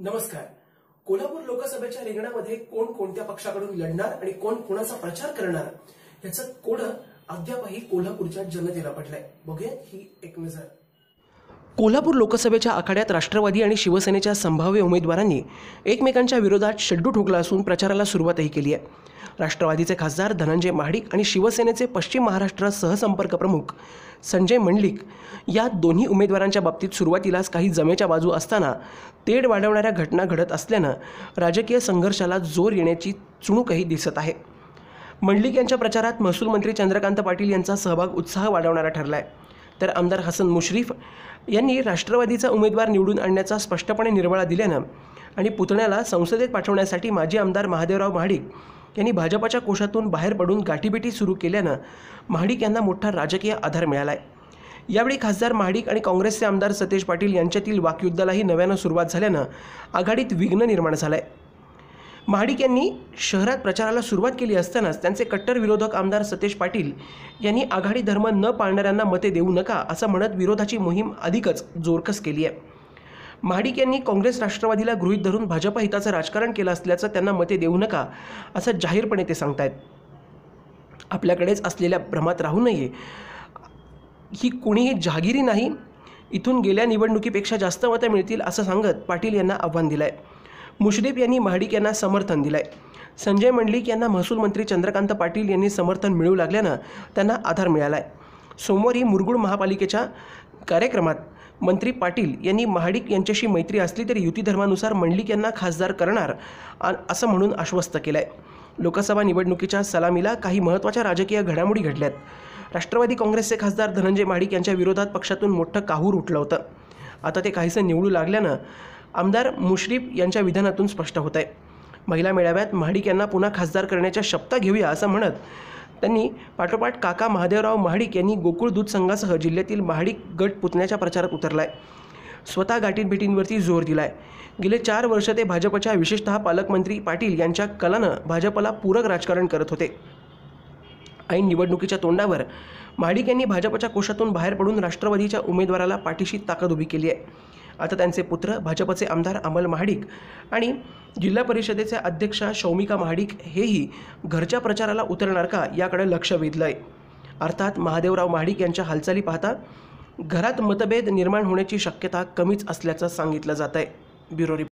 नमस्कार. कोल्हापूर लोकसभेच्या रिंगणामध्ये कोण कोणत्या पक्षाकडून लढणार आणि कोण कोणाचा प्रचार करणार याचं कोड अद्यापही कोल्हापूरच्या जनतेला पडलंय. बघूया ही एक नजर कोल्हापूर लोकसभेच्या आखाड्यात राष्ट्रवादी आणि शिवसेनेच्या संभाव्य उमेदवारांनी एकमेकांच्या विरोधात शड्डू ठोकला असून प्रचाराला सुरुवातही केली आहे. राष्ट्रवादीचे खासदार धनंजय महाडिक आणि शिवसेनेचे पश्चिम महाराष्ट्र सहसंपर्क प्रमुख संजय मंडलिक या दोन्ही उमेदवारांच्या बाबतीत सुरुवातीलाच काही जमेच्या बाजू असताना तेढ वाढवणाऱ्या घटना घडत असल्यानं राजकीय संघर्षाला जोर येण्याची चुणूकही दिसत आहे. मंडलिक यांच्या प्रचारात महसूल मंत्री चंद्रकांत पाटील यांचा सहभाग उत्साह वाढवणारा ठरला आहे तर आमदार हसन मुश्रीफ यांनी राष्ट्रवादीचा उमेदवार निवडून आणण्याचा स्पष्टपणे निर्वाळा दिल्यानं आणि पुतण्याला संसदेत पाठवण्यासाठी माजी आमदार महादेवराव महाडिक यांनी भाजपाच्या कोशातून बाहेर पडून गाठीभेटी सुरू केल्यानं महाडिक यांना मोठा राजकीय आधार मिळाला आहे यावेळी खासदार महाडिक आणि काँग्रेसचे आमदार सतेज पाटील यांच्यातील वाकयुद्धालाही नव्यानं सुरुवात झाल्यानं आघाडीत विघ्न निर्माण झालं आहे महाडिक यांनी शहरात प्रचाराला सुरुवात केली असतानाच त्यांचे कट्टर विरोधक आमदार सतेज पाटील यांनी आघाडी धर्म न पाळणाऱ्यांना मते देऊ नका असं म्हणत विरोधाची मोहीम अधिकच जोरकस केली आहे. महाडिक यांनी काँग्रेस राष्ट्रवादीला गृहीत धरून भाजपा हिताचं राजकारण केलं असल्याचं त्यांना मते देऊ नका असं जाहीरपणे ते सांगतायत. आपल्याकडेच असलेल्या भ्रमात राहू नये. ही कुणीही जहागिरी नाही. इथून गेल्या निवडणुकीपेक्षा जास्त मतं मिळतील असं सांगत पाटील यांना आव्हान दिलं आहे मुश्रीफ यांनी महाडिक यांना समर्थन दिलं आहे संजय मंडलिक यांना महसूल मंत्री चंद्रकांत पाटील यांनी समर्थन मिळू लागल्यानं त्यांना आधार मिळाला आहे सोमवारी मुरगुड महापालिकेच्या कार्यक्रमात मंत्री पाटील यांनी महाडिक यांच्याशी मैत्री असली तरी युती धर्मानुसार मंडलिक यांना खासदार करणार असं म्हणून आश्वस्त केलं आहे लोकसभा निवडणुकीच्या सलामीला काही महत्त्वाच्या राजकीय घडामोडी घडल्यात. राष्ट्रवादी काँग्रेसचे खासदार धनंजय महाडिक यांच्या विरोधात पक्षातून मोठं काहूर उठलं होतं. आता ते काहीसं निवडू लागल्यानं आमदार मुश्रीफ यांच्या विधानातून स्पष्ट होत आहे. महिला मेळाव्यात महाडिक यांना पुन्हा खासदार करण्याच्या शपथा घेऊया असं म्हणत त्यांनी पाठोपाठ काका महादेवराव महाडिक यांनी गोकुळ दूध संघासह जिल्ह्यातील महाडिक गट पुतण्याच्या प्रचारात उतरला आहे स्वतः गाठीभेटींवरती जोर दिला आहे गेले चार वर्ष ते भाजपच्या विशेषतः पालकमंत्री पाटील यांच्या कलानं भाजपला पूरक राजकारण करत होते. ऐन निवडणुकीच्या तोंडावर महाडिक यांनी भाजपच्या कोशातून बाहेर पडून राष्ट्रवादीच्या उमेदवाराला पाठीशी ताकद उभी केली आहे. आता त्यांचे पुत्र भाजपचे आमदार अमल महाडिक आणि जिल्हा परिषदेचे अध्यक्षा शौमिका महाडिक हेही घरच्या प्रचाराला उतरणार का याकडे लक्ष वेधलं आहे अर्थात महादेवराव महाडिक यांच्या हालचाली पाहता घरात मतभेद निर्माण होण्याची शक्यता कमीच असल्याचं सांगितलं जात आहे ब्युरो रिपोर्ट.